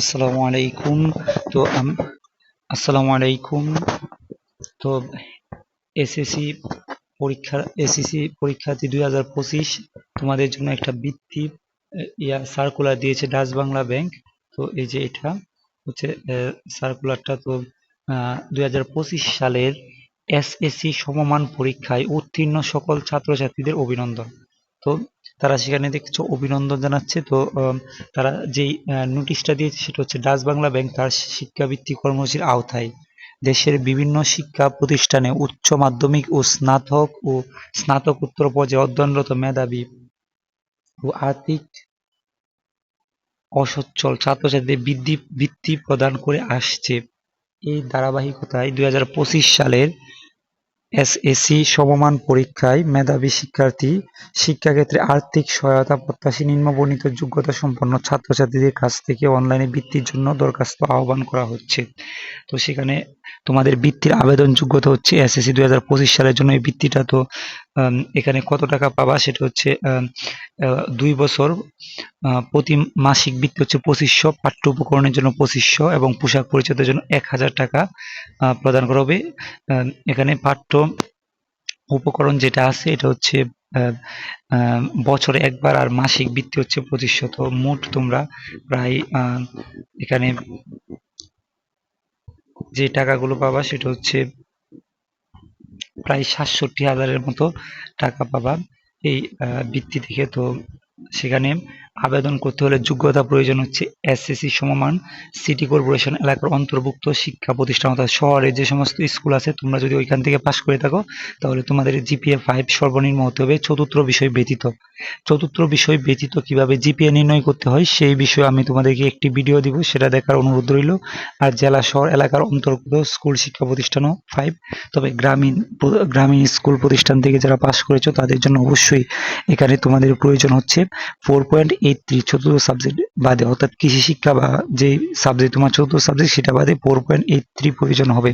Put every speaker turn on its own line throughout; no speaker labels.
আসসালামু আলাইকুম তো আসসালামু আলাইকুম তো এসএসসি পরীক্ষা এসএসসি পরীক্ষার্থী দুই হাজার পঁচিশ তোমাদের জন্য একটা বৃত্তি ইয়া সার্কুলার দিয়েছে ডাচ বাংলা ব্যাংক তো এই যে এটা হচ্ছে সার্কুলারটা তো দুই সালের এসএসসি সমমান পরীক্ষায় উত্তীর্ণ সকল ছাত্রছাত্রীদের অভিনন্দন তো তারা সেখানে কিছু অভিনন্দন জানাচ্ছে তো তারা যেই নোটিশটা দিয়েছে সেটা হচ্ছে ডাচ বাংলা ব্যাংক তার শিক্ষাবৃত্তি কর্মসূচির আওতায় দেশের বিভিন্ন শিক্ষা প্রতিষ্ঠানে উচ্চ মাধ্যমিক ও স্নাতক ও স্নাতকোত্তর পর্যায়ে অধ্যয়নরত মেধাবী ও আর্থিক অসচ্ছল ছাত্রছাত্রীদের বৃদ্ধি বৃত্তি প্রদান করে আসছে এই ধারাবাহিকতায় দুই সালের এসএসসি সমমান পরীক্ষায় মেধাবী শিক্ষার্থী শিক্ষাক্ষেত্রে আর্থিক সহায়তা প্রত্যাশী নিম্নবর্ণিত সম্পন্ন ছাত্রছাত্রীদের কাছ থেকে অনলাইনে বৃত্তির জন্য দরখাস্ত আহ্বান করা হচ্ছে তো সেখানে তোমাদের বৃত্তির আবেদন যোগ্যতা হচ্ছে এসএসসি দুই সালের জন্য এই বৃত্তিটা তো এখানে কত টাকা পাবা সেটা হচ্ছে দুই বছর প্রতি মাসিক বৃত্তি হচ্ছে পঁচিশশো পাঠ্য উপকরণের জন্য পঁচিশশো এবং পোশাক পরিচয়ের জন্য এক হাজার টাকা প্রদান করা হবে এখানে পাঠ্য উপকরণ যেটা আছে এটা হচ্ছে বছরে একবার আর মাসিক বৃত্তি হচ্ছে পঁচিশশো তো মোট তোমরা প্রায় এখানে যে টাকাগুলো পাবা সেটা হচ্ছে প্রায় সাতষট্টি হাজারের মতো টাকা পাবা এই ভিত্তি থেকে তো সেখানে আবেদন করতে হলে যোগ্যতা প্রয়োজন হচ্ছে এসএসসি সমমান সিটি কর্পোরেশন এলাকার অন্তর্ভুক্ত শিক্ষা প্রতিষ্ঠান অর্থাৎ শহরে যে সমস্ত স্কুল আছে তোমরা যদি ওইখান থেকে পাশ করে থাকো তাহলে তোমাদের জিপিএ ফাইভ সর্বনিম্ন হতে হবে চতুর্থ বিষয় ব্যতীত চতুর্থ বিষয় ব্যতীত কিভাবে জিপিএ নির্ণয় করতে হয় সেই বিষয়ে আমি তোমাদেরকে একটি ভিডিও দিব সেটা দেখার অনুরোধ রইল আর জেলা শহর এলাকার অন্তর্গত স্কুল শিক্ষা প্রতিষ্ঠানও ফাইভ তবে গ্রামীণ গ্রামীণ স্কুল প্রতিষ্ঠান থেকে যারা পাশ করেছো তাদের জন্য অবশ্যই এখানে তোমাদের প্রয়োজন হচ্ছে ফোর পয়েন্ট এই চতুর্থ সাবজেক্ট বাদে অর্থাৎ কৃষি শিক্ষা বা যে সাবজেক্ট তোমার চতুর্থ সাবজেক্ট সেটা বাদে ফোর পয়েন্ট এইট থ্রি প্রয়োজন হবে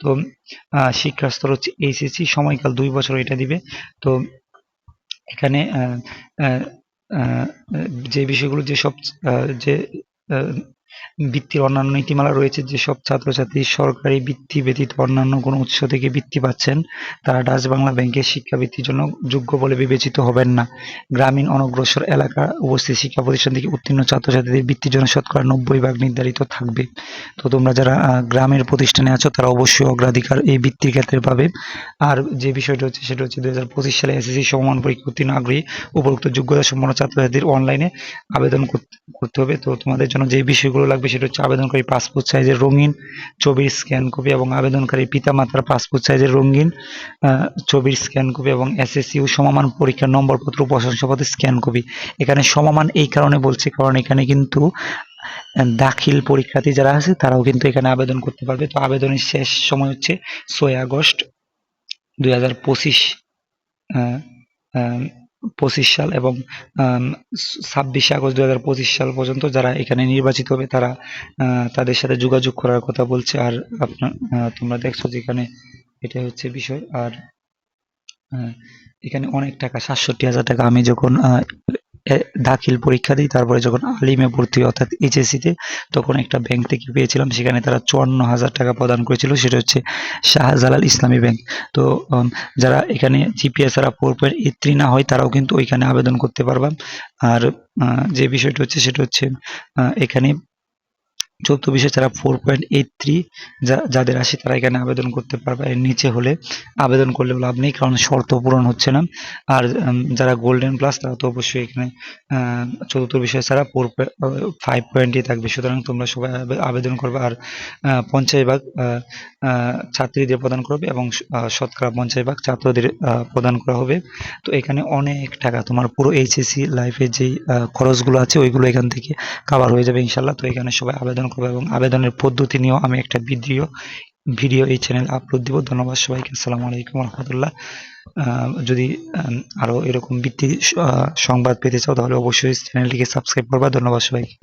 তো শিক্ষার স্তর হচ্ছে এইচএসসি সময়কাল দুই বছর এটা দিবে তো এখানে যে বিষয়গুলো যেসব যে বৃত্তির অন্যান্য নীতিমালা রয়েছে যেসব ছাত্রছাত্রী সরকারি বৃত্তি ব্যতীত অন্যান্য কোনো উৎস থেকে বৃত্তি পাচ্ছেন তারা ডাচ বাংলা ব্যাংকের শিক্ষা বৃত্তির জন্য যোগ্য বলে বিবেচিত হবেন না গ্রামীণ অনগ্রসর এলাকা উপস্থিত শিক্ষা প্রতিষ্ঠান থেকে উত্তীর্ণ ছাত্রছাত্রীদের বৃত্তির জন্য শতকরা নব্বই ভাগ নির্ধারিত থাকবে তো তোমরা যারা গ্রামের প্রতিষ্ঠানে আছো তারা অবশ্যই অগ্রাধিকার এই বৃত্তির ক্ষেত্রে পাবে আর যে বিষয়টা হচ্ছে সেটা হচ্ছে দু সালে এসএসসি সমমান পরীক্ষা উত্তীর্ণ আগ্রহী উপরোক্ত যোগ্যতা সম্পন্ন ছাত্রছাত্রীদের অনলাইনে আবেদন করতে হবে তো তোমাদের জন্য যে বিষয়গুলো কাগজপত্রগুলো লাগবে সেটা হচ্ছে আবেদনকারী পাসপোর্ট সাইজের রঙিন ছবির স্ক্যান কপি এবং আবেদনকারী পিতামাতার পাসপোর্ট সাইজের রঙিন ছবির স্ক্যান কপি এবং এসএসসি ও সমমান পরীক্ষার নম্বরপত্র প্রশংসাপত্র স্ক্যান কপি এখানে সমমান এই কারণে বলছে কারণ এখানে কিন্তু দাখিল পরীক্ষার্থী যারা আছে তারাও কিন্তু এখানে আবেদন করতে পারবে তো আবেদনের শেষ সময় হচ্ছে ছয় আগস্ট দুই হাজার পঁচিশ পঁচিশ সাল এবং ছাব্বিশে আগস্ট দু হাজার পঁচিশ সাল পর্যন্ত যারা এখানে নির্বাচিত হবে তারা তাদের সাথে যোগাযোগ করার কথা বলছে আর আপনার তোমরা দেখছো যেখানে এটা হচ্ছে বিষয় আর এখানে অনেক টাকা সাতষট্টি হাজার টাকা আমি যখন দাখিল পরীক্ষা দিই তারপরে যখন আলিমে ভর্তি অর্থাৎ এইচএসিতে তখন একটা ব্যাংক থেকে পেয়েছিলাম সেখানে তারা চুয়ান্ন হাজার টাকা প্রদান করেছিল সেটা হচ্ছে শাহজালাল ইসলামী ব্যাংক তো যারা এখানে জিপিএস ছাড়া ফোর পয়েন্ট এইট থ্রি না হয় তারাও কিন্তু ওইখানে আবেদন করতে পারবেন আর যে বিষয়টা হচ্ছে সেটা হচ্ছে এখানে চতুর্থ বিষয় যারা ফোর পয়েন্ট এইট থ্রি যাদের আসে তারা এখানে আবেদন করতে পারবে এর নিচে হলে আবেদন করলে লাভ নেই কারণ শর্ত পূরণ হচ্ছে না আর যারা গোল্ডেন প্লাস তারা তো অবশ্যই এখানে চতুর্থ বিষয় ছাড়া ফোর ফাইভ পয়েন্টই থাকবে সুতরাং তোমরা সবাই আবেদন করবে আর পঞ্চাশ ভাগ ছাত্রীদের প্রদান করবে এবং শতকরা পঞ্চাশ ভাগ ছাত্রদের প্রদান করা হবে তো এখানে অনেক টাকা তোমার পুরো এইচএসসি লাইফের যেই খরচগুলো আছে ওইগুলো এখান থেকে কাভার হয়ে যাবে ইনশাল্লাহ তো এখানে সবাই আবেদন আবেদন করবো এবং আবেদনের পদ্ধতি নিয়েও আমি একটা ভিডিও ভিডিও এই চ্যানেল আপলোড দিব ধন্যবাদ সবাইকে আসসালামু আলাইকুম রহমতুল্লাহ যদি আরও এরকম বৃত্তি সংবাদ পেতে চাও তাহলে অবশ্যই চ্যানেলটিকে সাবস্ক্রাইব করবা ধন্যবাদ সবাইকে